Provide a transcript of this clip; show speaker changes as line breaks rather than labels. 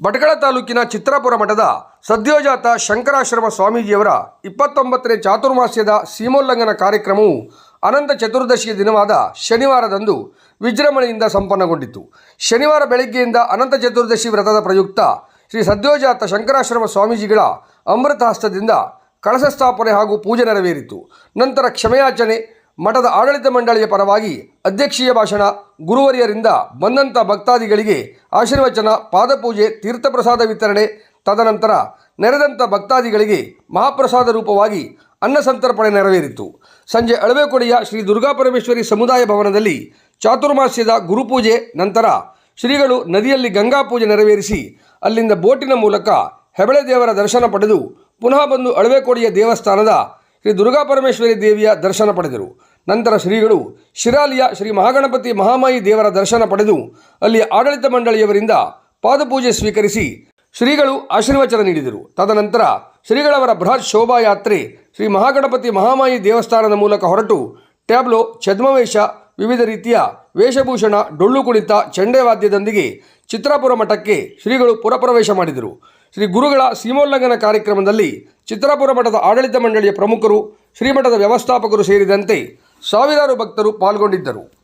ಭಟ್ಕಳ ತಾಲೂಕಿನ ಚಿತ್ರಾಪುರ ಮಠದ ಸದ್ಯೋಜಾತ ಶಂಕರಾಶ್ರಮ ಸ್ವಾಮೀಜಿಯವರ ಇಪ್ಪತ್ತೊಂಬತ್ತನೇ ಚಾತುರ್ಮಾಸ್ಯದ ಸೀಮೋಲ್ಲಂಘನ ಕಾರ್ಯಕ್ರಮವು ಅನಂತ ಚತುರ್ದಶಿಯ ದಿನವಾದ ಶನಿವಾರದಂದು ವಿಜೃಂಭಣೆಯಿಂದ ಸಂಪನ್ನಗೊಂಡಿತು ಶನಿವಾರ ಬೆಳಗ್ಗೆಯಿಂದ ಅನಂತ ಚತುರ್ದಶಿ ವ್ರತದ ಪ್ರಯುಕ್ತ ಶ್ರೀ ಸದ್ಯೋಜಾತ ಶಂಕರಾಶ್ರಮ ಸ್ವಾಮೀಜಿಗಳ ಅಮೃತ ಹಸ್ತದಿಂದ ಕಳಶ ಸ್ಥಾಪನೆ ಹಾಗೂ ಪೂಜೆ ನೆರವೇರಿತು. ನಂತರ ಕ್ಷಮೆಯಾಚನೆ ಮಠದ ಆಡಳಿತ ಮಂಡಳಿಯ ಪರವಾಗಿ ಅಧ್ಯಕ್ಷೀಯ ಭಾಷಣ ಗುರುವರಿಯರಿಂದ ಬಂದಂಥ ಭಕ್ತಾದಿಗಳಿಗೆ ಆಶೀರ್ವಚನ, ಪಾದಪೂಜೆ, ತೀರ್ಥಪ್ರಸಾದ ವಿತರಣೆ, ತದನಂತರ ನೆರೆದಂಥ ಭಕ್ತಾದಿಗಳಿಗೆ ಮಹಾಪ್ರಸಾದ ರೂಪವಾಗಿ ಅನ್ನ ಸಂತರ್ಪಣೆ ನೆರವೇರಿತು. ಸಂಜೆ ಅಳವೆಕೊಡಿಯ ಶ್ರೀ ದುರ್ಗಾಪರಮೇಶ್ವರಿ ಸಮುದಾಯ ಭವನದಲ್ಲಿ ಚಾತುರ್ಮಾಸ್ಯದ ಗುರುಪೂಜೆ, ನಂತರ ಶ್ರೀಗಳು ನದಿಯಲ್ಲಿ ಗಂಗಾ ಪೂಜೆ ನೆರವೇರಿಸಿ ಅಲ್ಲಿಂದ ಬೋಟಿನ ಮೂಲಕ ಹೆಬಳೆ ದೇವರ ದರ್ಶನ ಪಡೆದು ಪುನಃ ಬಂದು ಅಳವೆಕೋಡಿಯ ದೇವಸ್ಥಾನದ ಶ್ರೀ ದುರ್ಗಾ ಪರಮೇಶ್ವರಿ ದೇವಿಯ ದರ್ಶನ ಪಡೆದರು. ನಂತರ ಶ್ರೀಗಳು ಶಿರಾಲಿಯ ಶ್ರೀ ಮಹಾಗಣಪತಿ ಮಹಾಮಾಯಿ ದೇವರ ದರ್ಶನ ಪಡೆದು ಅಲ್ಲಿ ಆಡಳಿತ ಮಂಡಳಿಯವರಿಂದ ಪಾದಪೂಜೆ ಸ್ವೀಕರಿಸಿ ಶ್ರೀಗಳು ಆಶೀರ್ವಚನ ನೀಡಿದರು. ತದನಂತರ ಶ್ರೀಗಳವರ ಬೃಹತ್ ಶೋಭಾಯಾತ್ರೆ ಶ್ರೀ ಮಹಾಗಣಪತಿ ಮಹಾಮಾಯಿ ದೇವಸ್ಥಾನದ ಮೂಲಕ ಹೊರಟು ಟ್ಯಾಬ್ಲೋ, ಛದ್ಮವೇಷ, ವಿವಿಧ ರೀತಿಯ ವೇಷಭೂಷಣ, ಡೊಳ್ಳು ಕುಣಿತ ಚಂಡೆವಾದ್ಯದೊಂದಿಗೆ ಚಿತ್ರಾಪುರ ಮಠಕ್ಕೆ ಶ್ರೀಗಳು ಪುರಪ್ರವೇಶ ಮಾಡಿದರು. ಶ್ರೀ ಗುರುಗಳ ಸೀಮೋಲ್ಲಂಘನ ಕಾರ್ಯಕ್ರಮದಲ್ಲಿ ಚಿತ್ರಾಪುರ ಮಠದ ಆಡಳಿತ ಮಂಡಳಿಯ ಪ್ರಮುಖರು, ಶ್ರೀಮಠದ ವ್ಯವಸ್ಥಾಪಕರು ಸೇರಿದಂತೆ ಸಾವಿರಾರು ಭಕ್ತರು ಪಾಲ್ಗೊಂಡಿದ್ದರು.